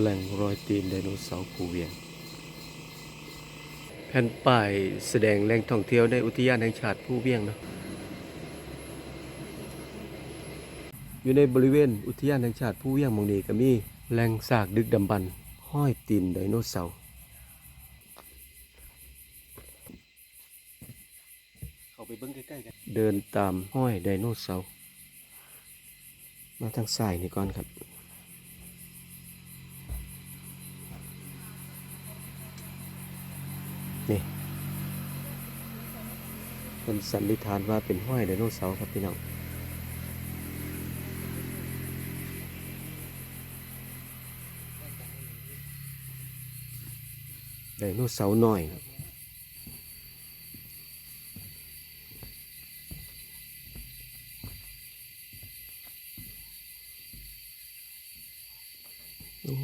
แหล่งรอยตีนไดโนเสาร์ภูเวียง แผ่นป้ายแสดงแหล่งท่องเที่ยวในอุทยานแห่งชาติภูเวียงเนาะอยู่ในบริเวณอุทยานแห่งชาติภูเวียงหมองนี้ก็มีแหล่งซากดึกดำบรรพ์ห้อยตีนไดโนเสาร์เข้าไปเบิ่งใกล้ๆกันเดินตามห้อยไดโนเสาร์มาทางซ้ายนี่ก่อนครับ นี่เป็นสันนิษฐานว่าเป็นห้อยไดโนเสาร์ครับพี่น้องไดโนเสาร์น้อยครับโอ้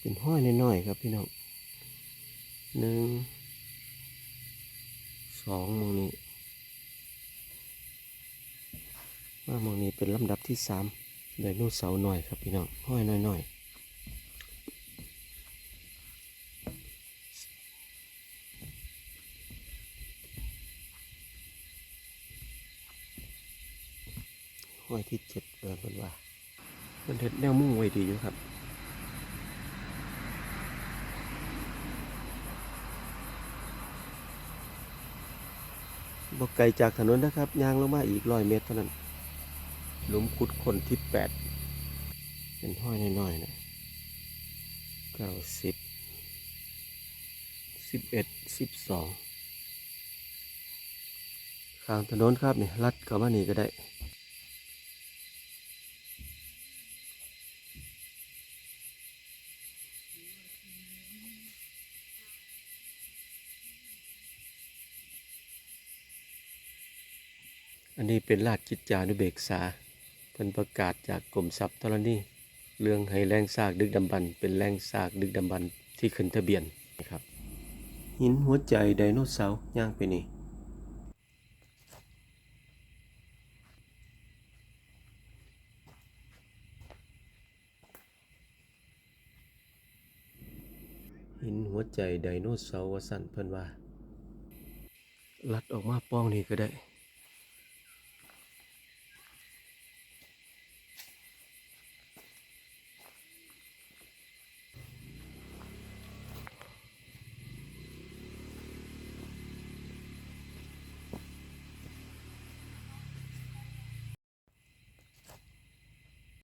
เป็นห้อยน้อยๆครับพี่น้องหนึ่งสองมองนี้มามองนี้เป็นลำดับที่สามไดโนเสาร์น้อยครับพี่น้องห้อยน้อยๆห้อยที่เจ็ดเออเพิ่นว่าเพิ่นเฮ็ดแนวมุ่งไว้ดีอยู่ครับ บอกไกลจากถนนนะครับยางลงมาอีกร้อยเมตรเท่านั้นหลุมขุดคนที่แปดเป็นห้อยน้อยๆนะเก้าสิบสิบเอ็ดสิบสองข้างถนนครับนี่ลัดเข้ามานี่ก็ได้ อันนี้เป็นราชกิจจานุเบกษาเป็นประกาศจากกรมทรัพย์ธรณีเรื่องให้แรงซากดึกดำบรรพ์เป็นแรงซากดึกดำบรรพ์ที่ขึ้นทะเบียนนะครับ หินหัวใจไดโนเสาร์ย่างไปนี่หินหัวใจไดโนเสาร์วสันเพิ่นว่า ลัดออกมาป้องนี่ก็ได้